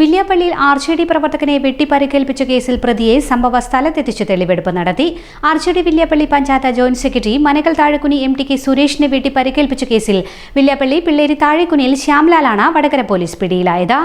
വില്യാപ്പള്ളിയിൽ R J D പ്രവർത്തകനെ വെട്ടിപ്പരിക്കേൽപ്പിച്ച കേസിൽ പ്രതിയെ സംഭവ സ്ഥലത്തെത്തിച്ച് തെളിവെടുപ്പ് നടത്തി. R J D Villiappally panchayat joint secretary Manakal Thazhekkuni M T K സുരേഷിനെ വെട്ടിപ്പരിക്കേൽപ്പിച്ച കേസിൽ വില്യാപ്പള്ളി പിള്ളേരി താഴെക്കുനിയിൽ ശ്യാംലാലാണ് വടകര പോലീസ് പിടിയിലായത്.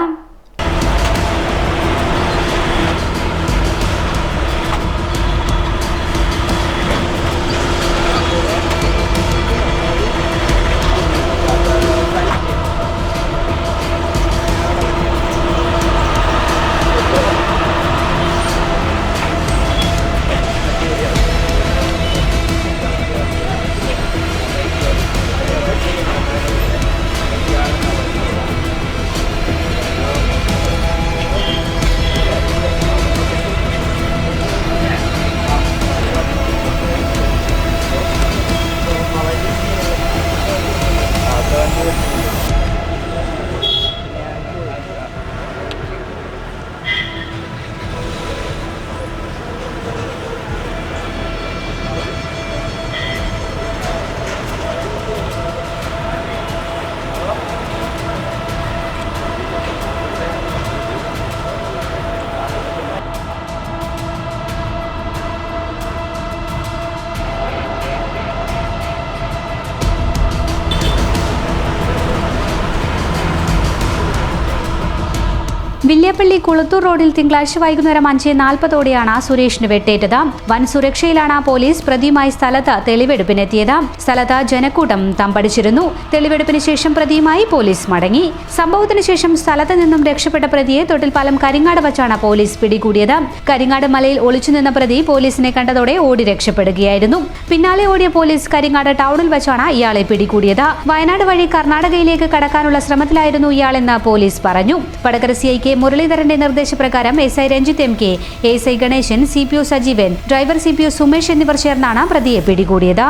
വില്യാപ്പള്ളി കുളത്തൂർ റോഡിൽ തിങ്കളാഴ്ച വൈകുന്നേരം അഞ്ച് നാൽപ്പതോടെയാണ് സുരേഷിന് വെട്ടേറ്റത്. വൻ സുരക്ഷയിലാണ് പോലീസ് പ്രതിയുമായി സ്ഥലത്ത് തെളിവെടുപ്പിനെത്തിയത്. സ്ഥലത്ത് ജനക്കൂട്ടം തമ്പടിച്ചിരുന്നു. തെളിവെടുപ്പിന് ശേഷം പ്രതിയുമായി പോലീസ് മടങ്ങി. സംഭവത്തിന് ശേഷം സ്ഥലത്ത് നിന്നും രക്ഷപ്പെട്ട പ്രതിയെ തൊട്ടിൽപ്പാലം കരിങ്ങാട് വച്ചാണ് പോലീസ് പിടികൂടിയത്. കരിങ്ങാട് മലയിൽ ഒളിച്ചുനിന്ന പ്രതി പോലീസിനെ കണ്ടതോടെ ഓടി രക്ഷപ്പെടുകയായിരുന്നു. പിന്നാലെ ഓടിയ പോലീസ് കരിങ്ങാട് ടൗണിൽ വച്ചാണ് ഇയാളെ പിടികൂടിയത്. വയനാട് വഴി കർണാടകയിലേക്ക് കടക്കാനുള്ള ശ്രമത്തിലായിരുന്നു ഇയാളെന്ന് പോലീസ് പറഞ്ഞു. വടകര സി ഐ കെ മുരളീധരന്റെ നിർദ്ദേശപ്രകാരം S I Ranjith M K S I Ganesan C P O Sajeevan driver C P O Sumesh എന്നിവർ ചേർന്നാണ് പ്രതിയെ പിടികൂടിയത്.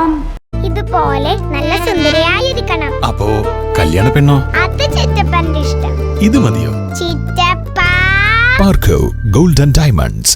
ഇതുപോലെ നല്ല സുന്ദരിയായിരിക്കണം. അപ്പോ കല്യാണ പെണ്ണോ? അത് ചിറ്റപ്പന്റെ ഇഷ്ടം. ഇത് മതിയോ? ചിറ്റപ്പ. പാർക്കോ ഗോൾഡൻ ഡയമണ്ട്സ്.